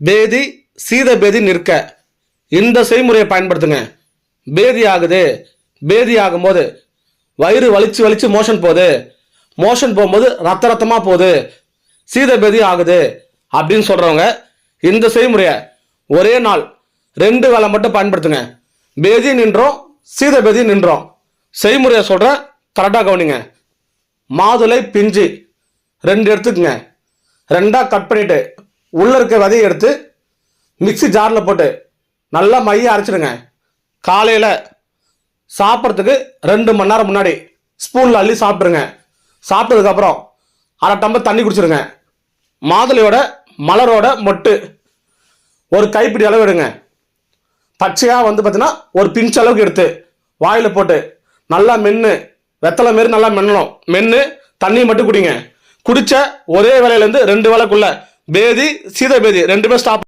பேதி சீத பேதி நிற்க. இந்த செய்முறையை பயன்படுத்துங்க. பேதி ஆகுது. பேதி ஆகும்போது வயிறு வலிச்சு வலிச்சு மோஷன் போகுது. மோஷன் போகும்போது ரத்த ரத்தமாக போகுது. சீத பேதி ஆகுது அப்படின்னு சொல்கிறவங்க இந்த செய்முறையை ஒரே நாள் ரெண்டு வேலை மட்டும் பயன்படுத்துங்க. பேதி நின்றோம் சீத பேதி நின்றோம். செய்முறையை சொல்கிறேன் கரெக்டாக கவனிங்க. மாதுளை பிஞ்சு ரெண்டு எடுத்துக்கங்க. ரெண்டாக கட் பண்ணிவிட்டு உள்ளே இருக்க விதையை எடுத்து மிக்ஸி ஜாரில் போட்டு நல்லா மைய அரைச்சிடுங்க. காலையில் சாப்பிட்றதுக்கு ரெண்டு மணி நேரம் முன்னாடி ஸ்பூனில் அள்ளி சாப்பிட்ருங்க சாப்பிட்டதுக்கப்புறம் அரை டம்ளர் தண்ணி குடிச்சிருங்க மாதுளையோட மலரோட மொட்டு ஒரு கைப்பிடி அளவு எடுங்க. பச்சையாக வந்து பார்த்தீங்கன்னா ஒரு பிஞ்ச் அளவுக்கு எடுத்து வாயில் போட்டு நல்லா மென்று வெத்தலை மாரி நல்லா மென்னணும். மென்று தண்ணியை மட்டும் குடிங்க. குடித்த ஒரே வேலையிலேருந்து ரெண்டு வேலைக்குள்ளே பேதி சீத பேதி ரெண்டுமே ஸ்டாப்